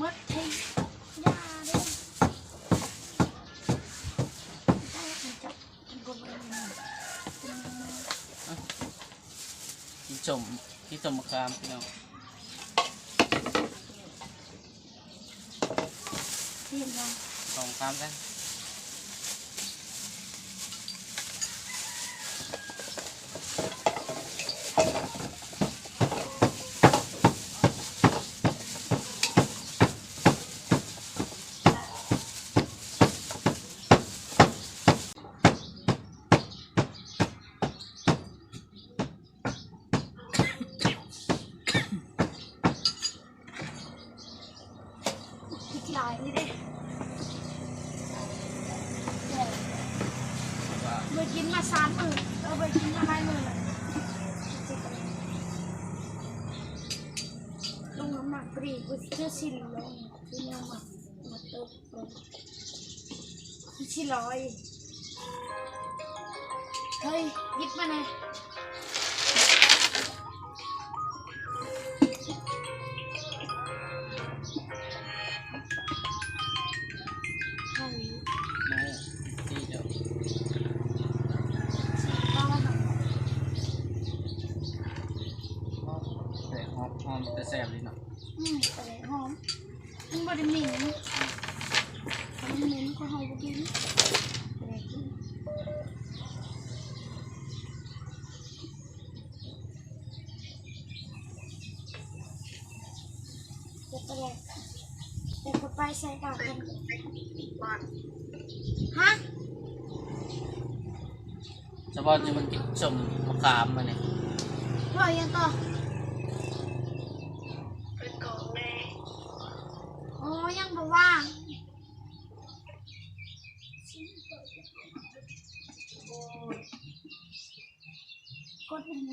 มดให้ยาเด้อได้มันจับมันก ลมอะไรนี่เป็นมที่จมมะขานเห็นยังสองขามกันอีกหลายนี่เด้เดี๋ยวว่าเมื่อกินมาสามหมื่นเออไปกินมาหลายหมื่นลงน้ำหนักปรีกูเชื่อสิลงที่น้ำหนักมาตกลงชิร้อยเฮ้ยยิบมาหน่ มันเหม็นก็หอมกินแต่กินเดี๋ยไปเลยเดี๋ยวก็ไปใส่ปากกันฮะเฉพาะที่มันกินจมมะขามมาเนี่ยพ่อยังต่อ เป็นกองแม่ โอ้ยังบอกว่า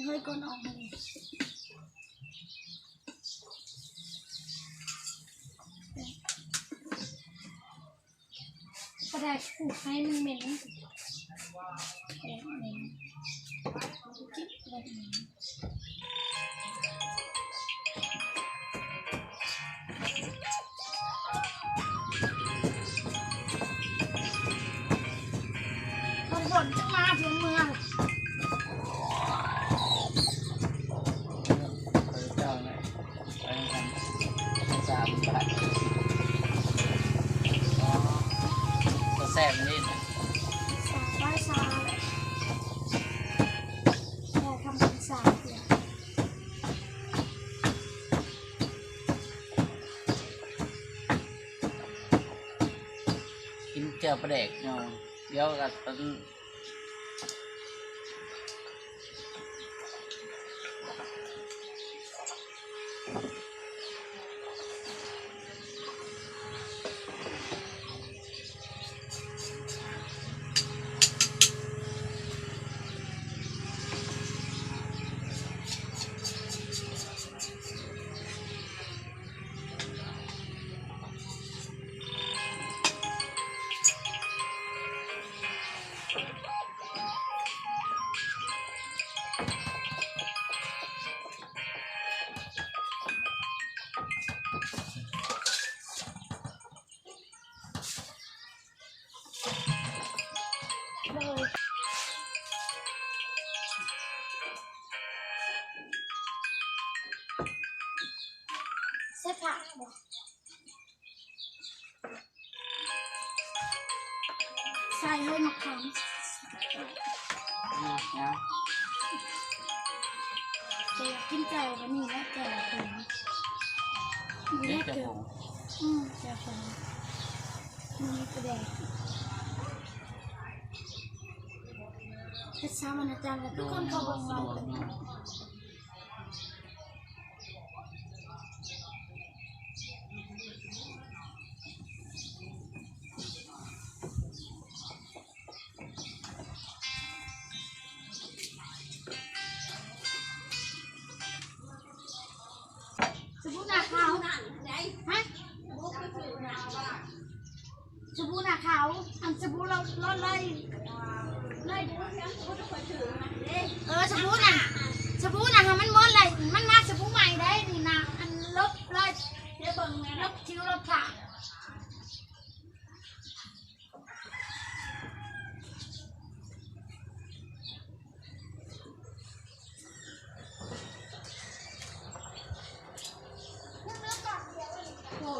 งก ก่อนออกมาเลยกระดาษผูกให้มันเหม็น แซ่บนี่นะสาวบ้านสาวแค่ทำเป็นสาวเดียวกินเจียวปลาแดกเนาะเดี๋ยวกับตอน เสื้อผ้าบอกใส่ให้มะขามนี่นะจะอยากกินแจ่วกันนี่นะแจ่วผงนี่นี่จะเกิผดงอืมแจ่วผงมีกระแดกเป็นสามัญอาจารย์และทุกคนเขาบอกเรา สบู่หนาขาวอันสบู่เราลดเลยเลยเออสบู่น่ะสบู่น่ะมันมดเลยมันมาสบู่ใหม่ได้นี่นะอันลบเลยลบคิ้วลบโด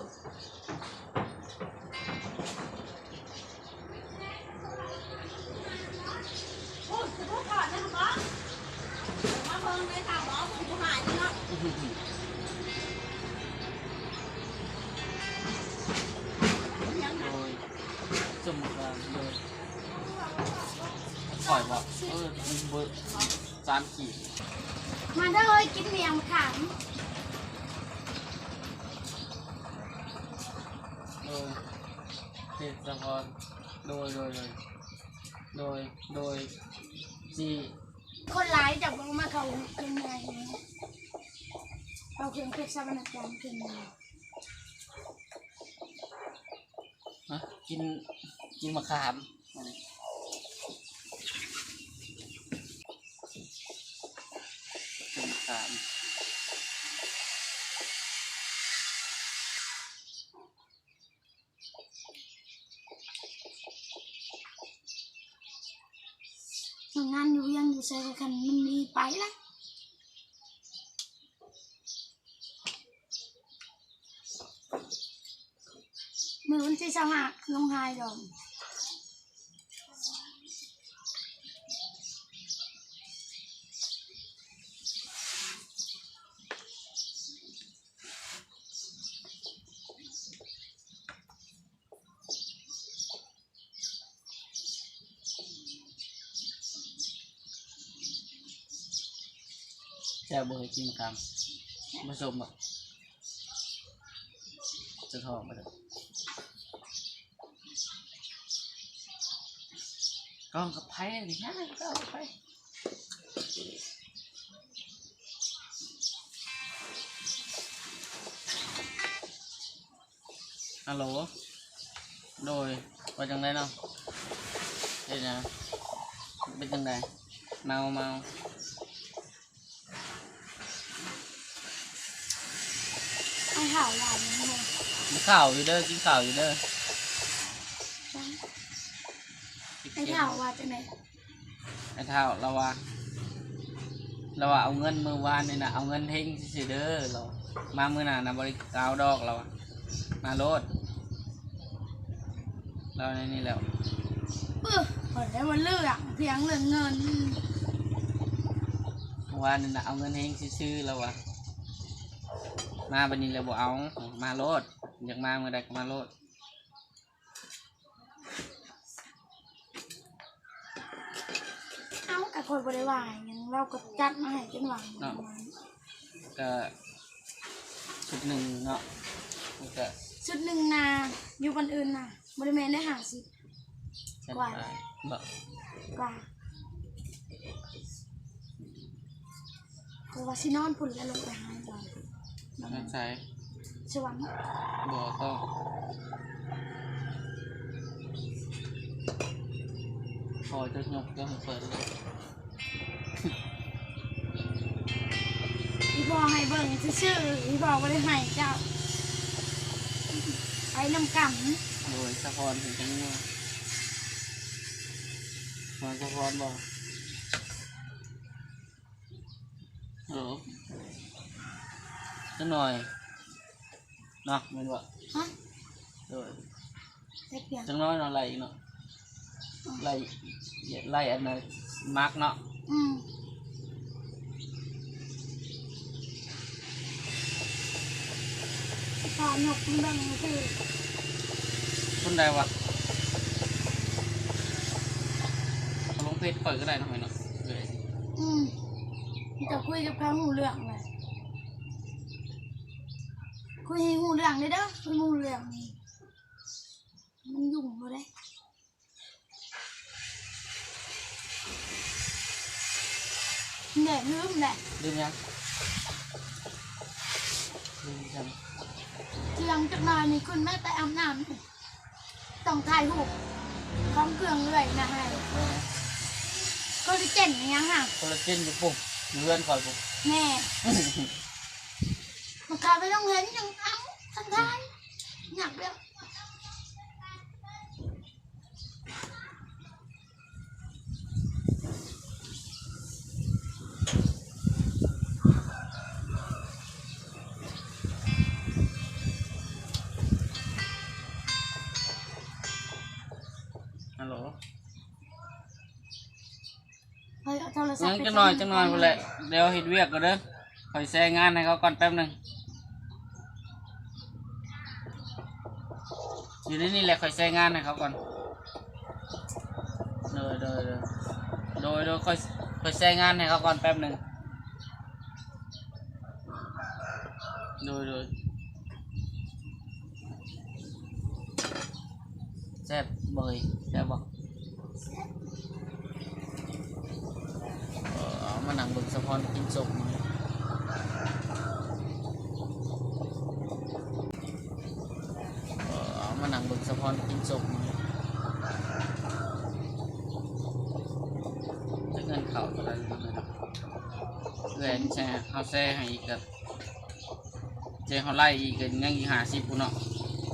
ย สมมุติว่าโดยปล่อยบ่เออมันเบิดสามขีดมาเด้อเฮ้ยกินเมียงขามโดยเทศกรโดยโดยโดยโดยโดยจีคนร้ายจับมาเขาเป็นไง เอาเครื่องเพชรสวรรค์จารย์เป็นไงฮะกินกินมะขามกินมะขามทำงานอยู่ยังอยู่ใส่กันมันมีไปละ มือวันที่สหะลงหายดอกแซ่บบ่เคยกินมะขามผสมอะจะทองมาเถอะ กล้องกับไพ่ดิฮะกล้องกับไพ่ฮัลโหล โดยว่าจังไดเนาะเฮ็ดหยังเป็นจังไดเมาเมาไอ้ห่าวหลานนี่เลยกินข้าวอยู่เด้อกินข้าวอยู่เด้อ ไอ้ห่าวว่าจะไหนไอ้เท่าเราว่าเราว่าเอาเงินมือวานนี่นะเอาเงินเฮงสิเด้อเรามามือหน่ะนะบริกาวดอกเราอะมาโลดเราในนี่แล้วเออผลได้วันเลือกเพียงเหลือเงินเมื่อวานนี่นะเอาเงินเฮงซื้อๆเราอะมาบันนี้เราบอกเอามาโลดอยากมาเมื่อใดก็มาโลด เอ้าไอ้คนบริวารยังเราก็จัดมาให้จนหวังก็ชุดหนึ่งเนาะมันก็ชุดหนึ่งนาอยู่คนอื่นนะบริเวณได้หาสิบเส้นกว่า ไปบอกกว่าเพราะว่าสินอนพุ่นแล้วลงไปหาก่อนไม่ใช่สวรรค์บอกต้อง พอจะยกก็เปิดเลยอีพ่อให้เบิ่งชื่อๆอีพ่อบ่ได้ให้เจ้าไปนำกันโดยสะพรถึงจังหวะมาสะพรบอกฮัลโหลจังหน่อยเนาะแมันบอกฮะโดยเล็กเพียงจังน้อยเนาะไล่อีกเนาะ ไล่ไล่อันนั้นมาร์กเนาะอืมพอหนกมันเบิ่งคือคนใดวะเอาลงเพจเปิดก็ได้เนาะเนาะเลยอืมจะคุยกับเขาหูเรื่องเลยคุยให้หูเรื่องเลยเด้อคุยหูเรื่องนี่มันยุ่งบ่ได้ แหน่ลืมแหละลืมยังลืมยังเที่ยงจักหน่อยนี่คุณแม่ไปอาบน้ำนี่ต้องถ่ายรูปของเครื่องเลื่อยนะให้ก็จะเจ๋งอย่างเงี้ยค่ะคนละเส้นอยู่ปุ๊บเลื่อนก่อนปุ๊บแม่มันขาไปต้องเห็นอย่างเอาทั้งท้ายหนักแล้ว เฮ้ยเอาโทรศัพยัท์งไปจังหน่อยจังหน่อยไปแหละเดี๋ยวเห็ดเวียกก็เด้อคอยแซงงานให้เขาก่อนแป๊บหนึ่งอยู่ในนี่แหละคอยแซงงานให้เขาก่อนโดยโดยโดยโดยโดยคอยคอยแซงงานให้เขาก่อนแป๊บหนึ่งโดยโดยแซ่บเบยแซ่บบอกเออเอามานั่งเบิ่ง สะพอนกินสมมื้อเอ่อเอามานั่งเบิ่งสะพอนกินศพมื้อจะเงินเขาเท่าไหร่เงินเงินแช่เขาแซ่ให้อีกกับเจ้เขาไล่อีกกันยังอีกหาสิบปุ่นเนาะ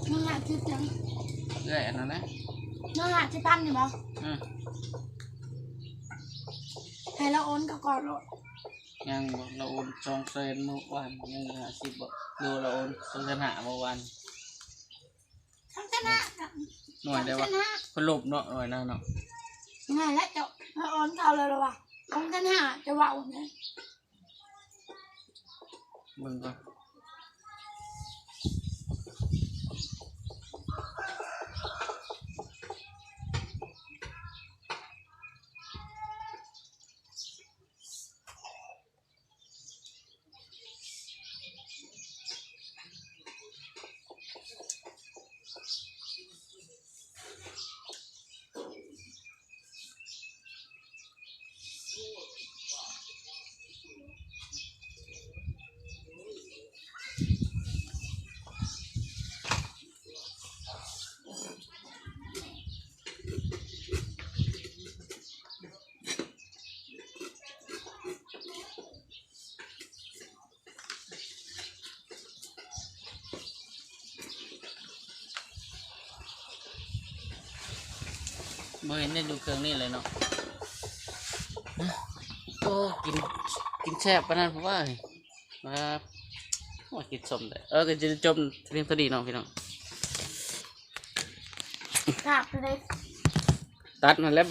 มึงหาที่จังเรื่อยอันนั้นนะมึงหาที่ตั้นอยู่บ่อืมให้เราโอนกับก่อนรถ ยังบ่เราโอนสองเซนเมื่อวานยังอีกหาสิบบ่ดูเราโอนสองเซนหาเมื่อวานทั้งชนะกับหน่วยได้ชวะนะคนลบเนาะหน่วยนั่นเนาะง่ายแล้วเจ้าเราโอนเขาเลยหรอวะทั้งชนะจะว่าอุ่นเลยเบิ่งก่ บ่เห็นได้ดูเครื่องนี่เลยเนาะโอ้กินกินแซ่บปานนั้นผมว่าเฮ้ยครับว่ากินสมได้เออก็จะจมเรียงตัวดีเนาะพี่น้องกราบไปเลยตัดมาแล้ว